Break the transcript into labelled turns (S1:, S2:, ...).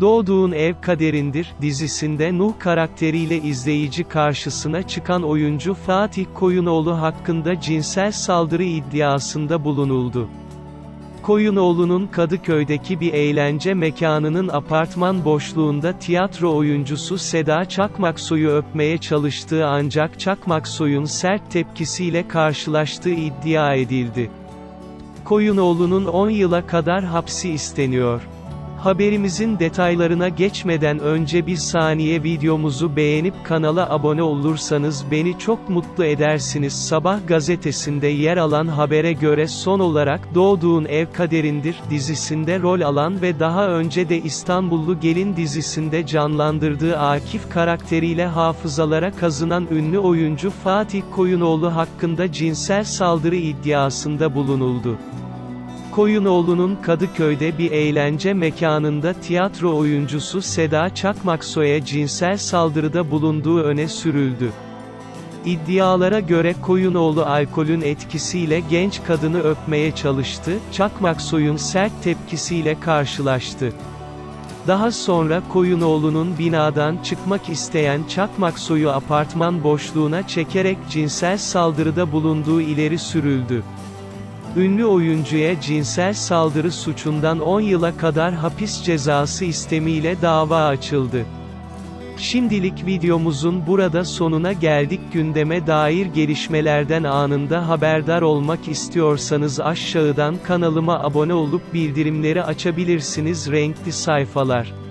S1: Doğduğun Ev Kaderindir dizisinde Nuh karakteriyle izleyici karşısına çıkan oyuncu Fatih Koyunoğlu hakkında cinsel saldırı iddiasında bulunuldu. Koyunoğlu'nun Kadıköy'deki bir eğlence mekanının apartman boşluğunda tiyatro oyuncusu Seda Çakmaksoy'u öpmeye çalıştığı ancak Çakmaksoy'un sert tepkisiyle karşılaştığı iddia edildi. Koyunoğlu'nun 10 yıla kadar hapsi isteniyor. Haberimizin detaylarına geçmeden önce bir saniye videomuzu beğenip kanala abone olursanız beni çok mutlu edersiniz. Sabah gazetesinde yer alan habere göre son olarak Doğduğun Ev Kaderindir dizisinde rol alan ve daha önce de İstanbullu Gelin dizisinde canlandırdığı Akif karakteriyle hafızalara kazınan ünlü oyuncu Fatih Koyunoğlu hakkında cinsel saldırı iddiasında bulunuldu. Koyunoğlu'nun Kadıköy'de bir eğlence mekanında tiyatro oyuncusu Seda Çakmaksoy'a cinsel saldırıda bulunduğu öne sürüldü. İddialara göre Koyunoğlu alkolün etkisiyle genç kadını öpmeye çalıştı, Çakmaksoy'un sert tepkisiyle karşılaştı. Daha sonra Koyunoğlu'nun binadan çıkmak isteyen Çakmaksoy'u apartman boşluğuna çekerek cinsel saldırıda bulunduğu ileri sürüldü. Ünlü oyuncuya cinsel saldırı suçundan 10 yıla kadar hapis cezası istemiyle dava açıldı. Şimdilik videomuzun burada sonuna geldik gündeme dair gelişmelerden anında haberdar olmak istiyorsanız aşağıdan kanalıma abone olup bildirimleri açabilirsiniz renkli sayfalar.